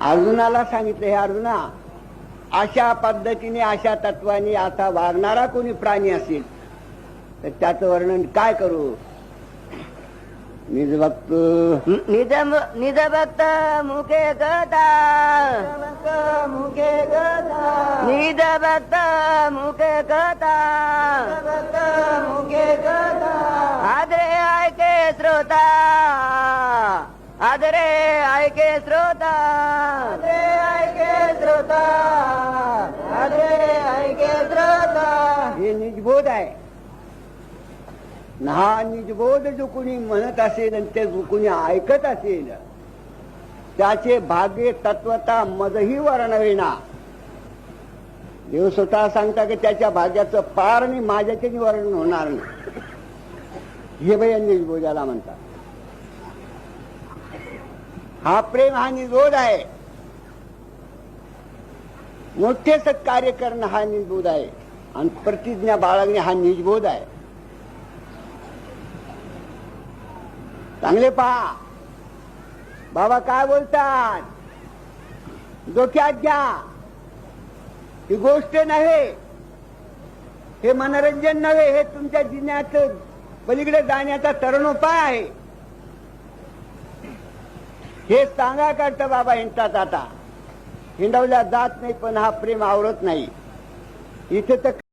अर्जुनाला सांगितलं हे अर्जुना अशा पद्धतीने अशा तत्वाने आता वागणारा कोणी प्राणी असेल तर त्याचं वर्णन काय करू? निज भक्त निज निज भक्त मुखे गदा. मुखे गदा. निज भक्त मुखे कथा मुखे आदरे ऐके श्रोता आदरे ऐके श्रोता. हे निजबोध आहे. हा निजबोध जो कोणी म्हणत असेल आणि ते जो कोणी ऐकत असेल त्याचे भाग्य तत्वता मजही वर्णवेना देव स्वतः सांगता की त्याच्या भाग्याचं पार आणि माझ्याचे वर्णन होणार नाही. हे भैया निजबोधाला म्हणतात. हा प्रेम हा निजबोध आहे. मोठे सत्कार्य करणं हा निजबोध आहे. आणि प्रतिज्ञा बाळगणे हा निजबोध आहे. चांगले पहा. बाबा काय बोलतात? डोक्यात घ्या. ही गोष्ट नव्हे. हे मनोरंजन नव्हे हे तुमच्या जिन्यात पलीकडे जाण्याचा तरणोपाय आहे. हे सांगा करतं बाबा हिंडतात आता. हिंडवल्या जात नाही पण हा प्रेम आवरत नाही. इथे तर